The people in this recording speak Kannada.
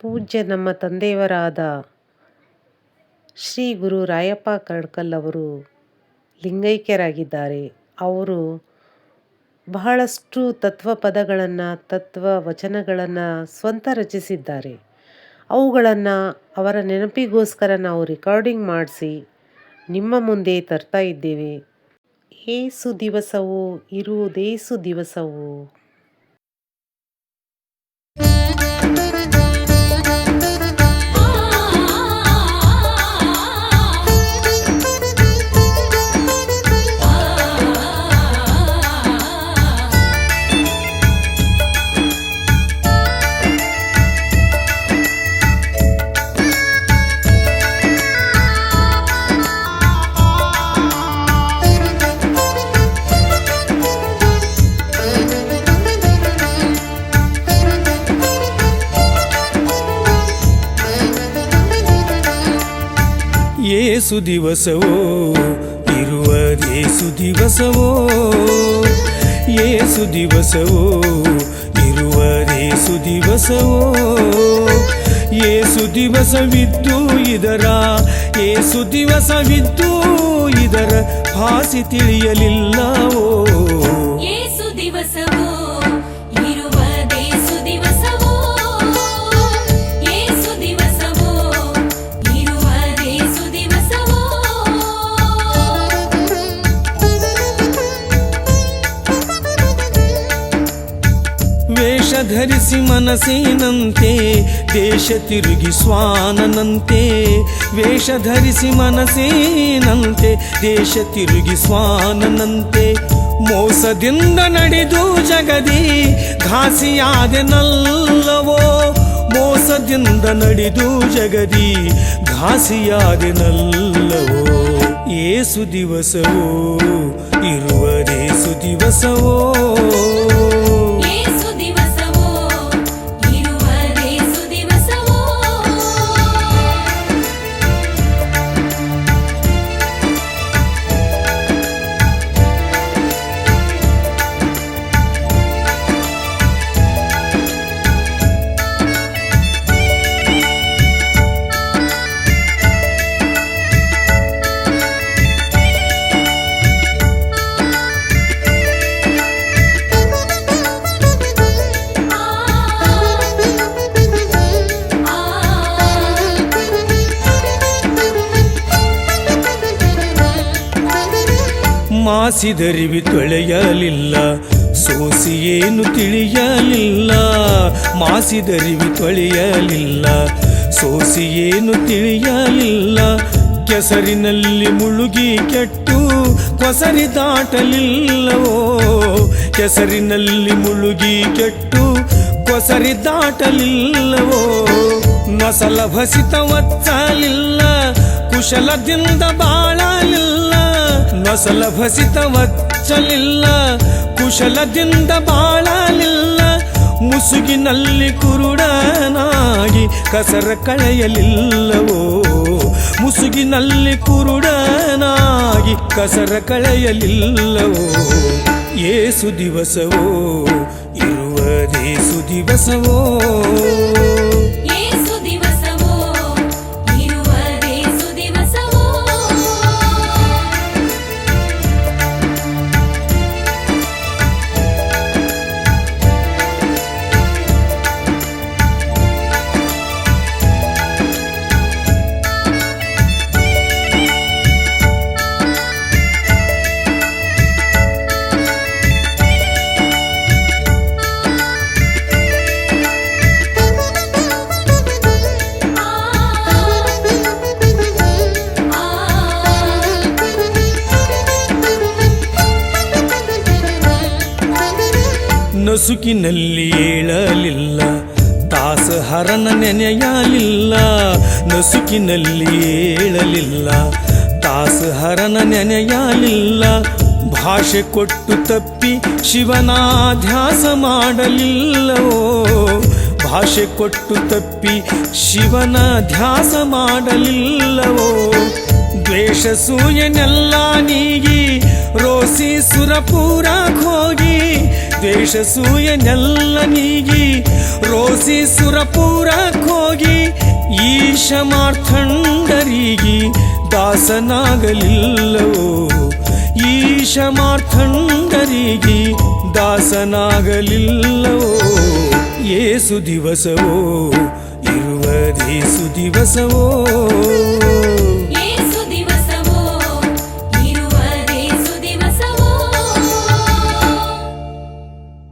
ಪೂಜ್ಯ ನಮ್ಮ ತಂದೆಯವರಾದ ಶ್ರೀ ಗುರು ರಾಯಪ್ಪ ಕಡ್ಕಲ್ ಅವರು ಲಿಂಗೈಕ್ಯರಾಗಿದ್ದಾರೆ. ಅವರು ಬಹಳಷ್ಟು ತತ್ವ ಪದಗಳನ್ನು, ತತ್ವ ವಚನಗಳನ್ನು ಸ್ವಂತ ರಚಿಸಿದ್ದಾರೆ. ಅವುಗಳನ್ನು ಅವರ ನೆನಪಿಗೋಸ್ಕರ ನಾವು ರೆಕಾರ್ಡಿಂಗ್ ಮಾಡಿಸಿ ನಿಮ್ಮ ಮುಂದೆ ತರ್ತಾ ಇದ್ದೇವೆ. ಏಸು ದಿವಸವು, ಇರುವುದೇಸು ದಿವಸವು. ಏಸು ದಿವಸವೋ ಇರುವ ಯೇಸು ದಿವಸವೋ, ಏಸು ದಿವಸವೋ ಇರುವ ಯೇಸು ದಿವಸವೋ. ಏಸು ದಿವಸವಿದ್ದು ಇದರ, ಏಸು ದಿವಸವಿದ್ದು ಇದರ ಹಾಸಿ ತಿಳಿಯಲಿಲ್ಲವೋ. ಏಸು ದಿವಸವೋ ವೇಷ ಧರಿಸಿ ದೇಶ ತಿರುಗಿ ಸ್ವಾನನಂತೆ ವೇಷ ಧರಿಸಿ ದೇಶ ತಿರುಗಿ ಸ್ವಾನನಂತೆ ಮೋಸದಿಂದ ನಡೆದು ಜಗದಿ ಘಾಸಿಯಾದೆನಲ್ಲವೋ ಮೋಸದಿಂದ ನಡೆದು ಜಗದಿ ಘಾಸಿಯಾದೆನಲ್ಲವೋ ಏಸು ದಿವಸವೋ ಇರುವದೇಸು ದಿವಸವೋ? ಮಾಸಿದರಿವಿ ತೊಳೆಯಲಿಲ್ಲ, ಸೋಸಿ ಏನು ತಿಳಿಯಲಿಲ್ಲ. ಮಾಸಿದರಿವಿ ತೊಳೆಯಲಿಲ್ಲ ಏನು ತಿಳಿಯಲಿಲ್ಲ. ಕೆಸರಿನಲ್ಲಿ ಮುಳುಗಿ ಕೆಟ್ಟು ಕೊಸರಿ ದಾಟಲಿಲ್ಲವೋ? ಕೆಸರಿನಲ್ಲಿ ಮುಳುಗಿ ಕೆಟ್ಟು ಕೊಸರಿ ದಾಟಲಿಲ್ಲವೋ? ನಸಲ ಭಸಿತ ಒತ್ತಲಿಲ್ಲ, ಕುಶಲದಿಂದ ಬಾಳಲಿಲ್ಲ ನಸಲ ಭಸಿತ ವಚ್ಚಲಿಲ್ಲ ಕುಶಲದಿಂದ ಬಾಳಲಿಲ್ಲ. ಮುಸುಗಿನಲ್ಲಿ ಕುರುಡನಾಗಿ ಕಸರ ಕಳೆಯಲಿಲ್ಲವೋ. ಮುಸುಗಿನಲ್ಲಿ ಕುರುಡನಾಗಿ ಕಸರ ಕಳೆಯಲಿಲ್ಲವೋ. ಏಸು ದಿವಸವೋ ಇರುವದೇಸು ದಿವಸವೋ. ನಸುಕಿನಲ್ಲಿ ಏಳಲಿಲ್ಲ ದಾಸ ಹರನ ನೆನೆಯಲಿಲ್ಲ, ನಸುಕಿನಲ್ಲಿ ಏಳಲಿಲ್ಲ ದಾಸ ಹರನ ನೆನೆಯಲಿಲ್ಲ, ಭಾಷೆ ಕೊಟ್ಟು ತಪ್ಪಿ ಶಿವನಾಧ್ಯಾಸ ಮಾಡಲಿಲ್ಲವೋ? ಭಾಷೆ ಕೊಟ್ಟು ತಪ್ಪಿ ಶಿವನ ಧ್ಯಾಸ ಮಾಡಲಿಲ್ಲವೋ? ದ್ವೇಷ ಸೂಯನೆಲ್ಲ ನೀಗಿ ರೋಸಿ ಸುರಪುರ ಹೋಗಿ ದ್ವೇಷ ಸೂಯನೆಲ್ಲ ನೀಗಿ, ರೋಸಿ ಸುರಪುರಕ್ಕೋಗಿ ಈಶ ಮಾರ್ಥಂಡರಿಗೆ ದಾಸನಾಗಲಿಲ್ಲವೋ? ಈಶ ಮಾರ್ಥಂಡರಿಗೆ ದಾಸನಾಗಲಿಲ್ಲವೋ? ಏಸು ದಿವಸವೋ ಇರುವುದೇಸು ದಿವಸವೋ?